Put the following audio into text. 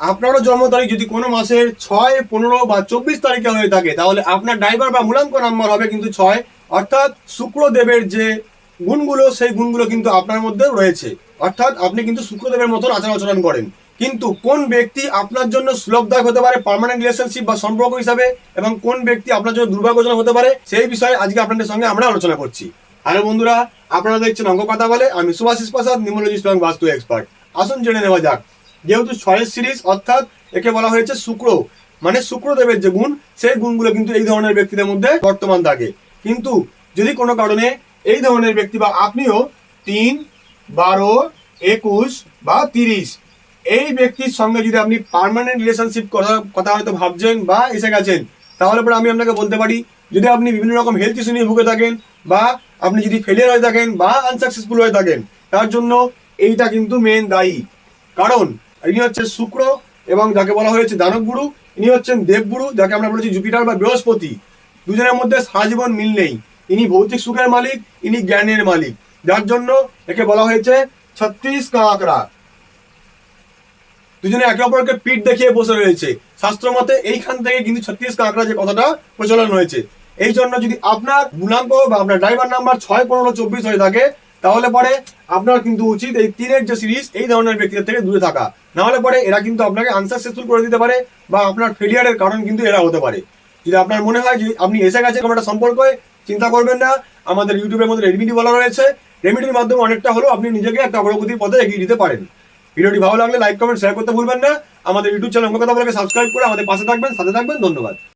আপনারও জন্ম তারিখ যদি কোনো মাসের ছয়, পনেরো বা চব্বিশ তারিখে হয়ে থাকে, তাহলে আপনার ড্রাইভার বা মূলাঙ্ক নাম্বার হবে কিন্তু ছয়। অর্থাৎ শুক্রদেবের যে গুণগুলো, সেই গুণগুলো কিন্তু আপনার মধ্যে রয়েছে। অর্থাৎ আপনি কিন্তু শুক্রদেবের মতন আচার আচরণ করেন। কিন্তু কোন ব্যক্তি আপনার জন্য সুলভদায়ক হতে পারে পার্মানেন্ট রিলেশনশিপ বা সম্পর্ক হিসাবে এবং কোন ব্যক্তি আপনার জন্য দুর্ভাগ্যজনক হতে পারে, সেই বিষয়ে আজকে আপনাদের সঙ্গে আমরা আলোচনা করছি। হ্যালো বন্ধুরা, আপনারা দেখছেন অঙ্ক কথা বলে, আমি সুভাষিস প্রসাদ, নিউমোলজিস্ট এবং বাস্তু এক্সপার্ট আসুন জেনে নেওয়া যাক। যেহেতু ছয়ের সিরিজ, অর্থাৎ একে বলা হয়েছে শুক্র। মানে শুক্রদেবের যে গুণ, সেই গুণগুলো কিন্তু এই ধরনের ব্যক্তিদের মধ্যে বর্তমান থাকে কিন্তু যদি কোনো কারণে এই ধরনের ব্যক্তি বা আপনিও তিন, বারো, একুশ বা তিরিশ, এই ব্যক্তির সঙ্গে যদি আপনি পার্মানেন্ট রিলেশনশিপ কথা হয়তো ভাবছেন বা এসে গেছেন, তাহলে পরে আমি আপনাকে বলতে পারি, যদি আপনি বিভিন্ন রকম হেলথ ইস্যু নিয়ে ভুগে থাকেন বা আপনি যদি ফেলিয়ার হয়ে থাকেন বা আনসাকসেসফুল হয়ে থাকেন, তার জন্য এইটা কিন্তু মেন দায়ী। কারণ ইনি হচ্ছে শুক্র এবং যাকে বলা হয়েছে দানবগুরু ইনি হচ্ছেন দেবগুরু যাকে আমরা বলেছি জুপিটার বা বৃহস্পতি। দুজনের মধ্যে সারা জীবন মিল নেই। ইনি ভৌতিক সুখের মালিক, ইনি জ্ঞানের মালিক। যার জন্য একে বলা হয়েছে ছত্রিশ কাঁকড়া। দুজনে একে অপরকে পিঠ দেখিয়ে বসে রয়েছে। শাস্ত্র মতে এইখান থেকে কিন্তু ছত্রিশ কাঁকড়া যে কথাটা প্রচলন হয়েছে। এই জন্য যদি আপনার মূলাঙ্ক বা আপনার ড্রাইভার নাম্বার ছয়, পনেরো, চব্বিশ হয়ে থাকে তাহলে পরে আপনার কিন্তু উচিত এই তিনের যে সিরিজ, এই ধরনের ব্যক্তিদের থেকে দূরে থাকা। না হলে পরে এরা কিন্তু আপনাকে আনসাকসেসফুল করে দিতে পারে বা আপনার ফেলিয়ারের কারণ কিন্তু এরা হতে পারে। যদি আপনার মনে হয় যে আপনি এসে গেছে কোনো একটা সম্পর্কে, চিন্তা করবেন না। আমাদের ইউটিউবের মধ্যে রেমিডি বলা রয়েছে। রেমিডির মাধ্যমে অনেকটা হলেও আপনি নিজেকে একটা অগ্রগতির পথে এগিয়ে দিতে পারেন। ভিডিওটি ভালো লাগলে লাইক কমেন্ট শেয়ার করতে ভুলবেন না। আমাদের ইউটিউব চ্যানেল কথা বলে সাবস্ক্রাইব করে আমাদের পাশে থাকবেন, সাথে থাকবেন। ধন্যবাদ।